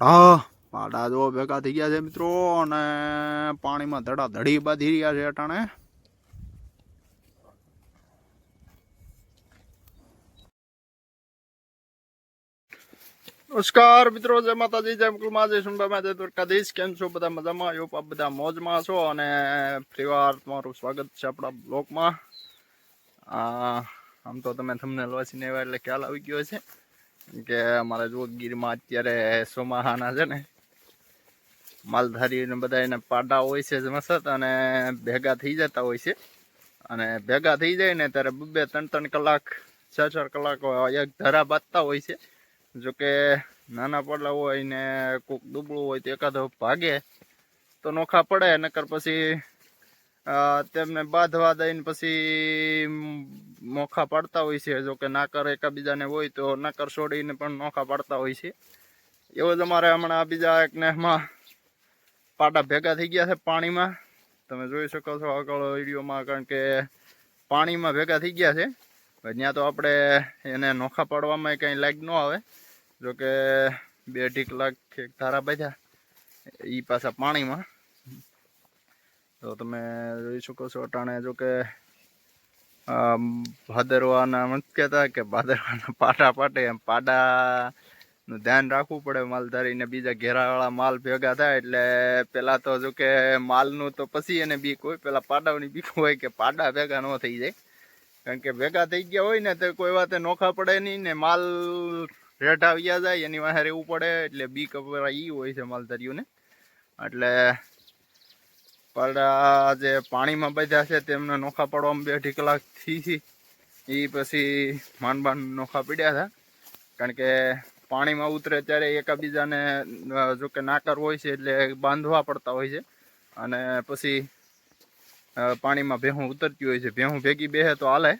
હા પાડા જો ભેગા થઈ ગયા છે મિત્રો, અને પાણીમાં ધડા ધડી બાંધી રહ્યા છે અટાણે. નમસ્કાર મિત્રો, જય માતાજી, જય મુકુલમાં જય સુનબામાં જય દ્વારકાધીશ. કેમ છો બધા મજામાં? યો આપ બધા મોજમાં છો અને ફરીવાર તમારું સ્વાગત છે આપણા બ્લોગમાં. આમ તો તમે તમને વાંચીને એવા એટલે ખ્યાલ આવી ગયો છે કે અમારા જો ગીરમાં અત્યારે સોમાહાના છે ને, માલધારી ને બધા એને પાડા હોય છે મસત અને ભેગા થઈ જતા હોય છે. અને ભેગા થઈ જાય ને ત્યારે બે ત્રણ ત્રણ કલાક છ છ કલાક એક ધરા બાંધતા હોય છે. જોકે નાના પડલા હોય ને કોક દુબળું હોય તો એકાદો ભાગે તો નોખા પડે, નકર પછી તેમને બાંધવા દઈને પછી નોખા પાડતા હોય છે. જોકે નાકર એકાબીજાને હોય તો નાકર છોડીને પણ નોખા પાડતા હોય છે. એવો જ અમારે હમણાં બીજા એક નેહમાં પાટા ભેગા થઈ ગયા છે પાણીમાં. તમે જોઈ શકો છો આગળ વિડીયોમાં કારણ કે પાણીમાં ભેગા થઈ ગયા છે. ત્યાં તો આપણે એને નોખા પાડવામાં કંઈ લાગ ન આવે. જોકે બે અઢી કલાક એક ધારા બાંધ્યા એ પાછા પાણીમાં. તો તમે જોઈ શકો છો અટાણે જોકે આમ ભાદરવાના મત કહેતા કે ભાદરવાના પાટા પાટે એમ પાડાનું ધ્યાન રાખવું પડે માલધારીને બીજા ઘેરાવાળા માલ ભેગા થાય એટલે પેલા તો જો કે માલનું તો પછી એને બીક હોય, પેલા પાડાઓની બીક હોય કે પાડા ભેગા ન થઈ જાય. કારણ કે ભેગા થઈ ગયા હોય ને તો કોઈ વાતે નોખા પડે નહીં ને માલ રેઢા આવ્યા જાય, એની વાહે રહેવું પડે એટલે બીક ઈ હોય છે માલધારીઓને. એટલે પાડા જે પાણીમાં બાંધ્યા છે તેમને નોખા પડવામાં બે અઢી કલાક છે. એ પછી માંડ માંડ નોખા પડ્યા હતા. કારણ કે પાણીમાં ઉતરે ત્યારે એકાબીજાને જો કે નાકર હોય છે એટલે બાંધવા પડતા હોય છે. અને પછી પાણીમાં ભેહું ઉતરતી હોય છે. ભેહું ભેગી બેહે તો હાલે,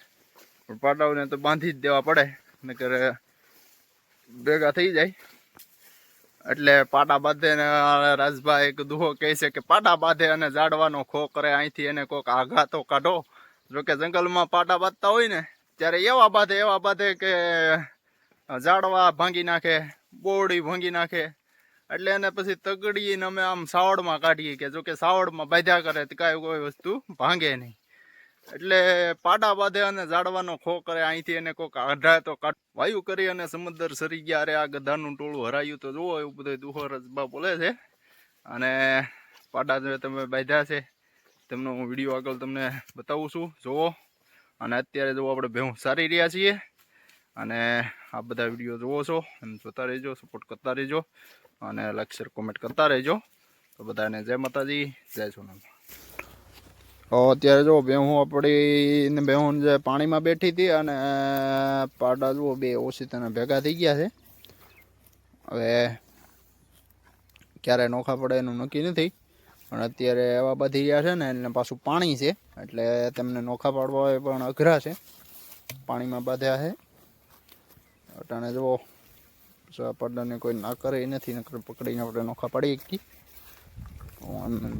પણ પાડાઓને તો બાંધી જ દેવા પડે. નકર ભેગા થઈ જાય. એટલે પાટા બાંધે ને રાજભાઈ એક દુહો કહે છે કે પાટા બાંધે અને ઝાડવાનો ખો કરે અહીંથી એને કોઈક આઘાતો કાઢો. જોકે જંગલમાં પાટા બાંધતા હોય ને, ત્યારે એવા બાંધે એવા બાંધે કે ઝાડવા ભાંગી નાખે બોડી ભાંગી નાખે. એટલે એને પછી તગડીને અમે આમ સાવડમાં કાઢીએ કે જોકે સાવડમાં બાંધ્યા કરે તો કાંઈ કોઈ વસ્તુ ભાંગે નહીં. એટલે પાડા બાંધે અને ઝાડવાનો ખો કરે અહીંથી એને કોક આઢા તો કાટ વાયુ કરી અને સમુદ્ર સરી ગયા. અરે આ ગધાનું ટોળું હરાયું તો જુઓ, એવું બધું દુહો રજબા બોલે છે. અને પાડા જે તમે બાંધ્યા છે, તેમનો હું વીડિયો આગળ તમને બતાવું છું. જુઓ. અને અત્યારે જુઓ આપણે ભેહું સારી રહ્યા છીએ. અને આ બધા વીડિયો જુઓ છો, એમ જોતા રહેજો સપોર્ટ કરતા રહેજો. અને લાઈક શેર કોમેન્ટ કરતા રહેજો. તો બધાને જય માતાજી, જય સોનામ. અત્યારે જો બેહું આપણી બેહું જે પાણીમાં બેઠી હતી અને પાડા જુઓ બે ઓછી તને ભેગા થઈ ગયા છે. હવે ક્યારે નોખા પડે એનું નક્કી નથી. પણ અત્યારે એવા બધી રહ્યા છે ને એને પાછું પાણી છે. એટલે તેમને નોખા પાડવા પણ અઘરા છે. પાણીમાં બાંધ્યા છે. અટાણે જુઓ પાડાને કોઈ ના કરે નથી, નકર પકડીને આપણે નોખા પાડી શકીએ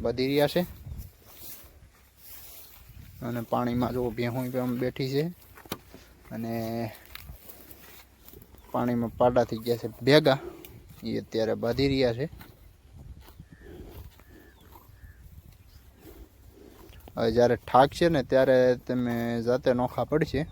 બધી રહ્યા છે. અને પાણીમાં જો ભેહું પણ બેઠી છે. અને પાણીમાં પાડા થઈ ગયા છે ભેગા. એ અત્યારે બાંધી રહ્યા છે. હવે જ્યારે ઠાક છે ને ત્યારે તમે જાતે નોખા પડશે.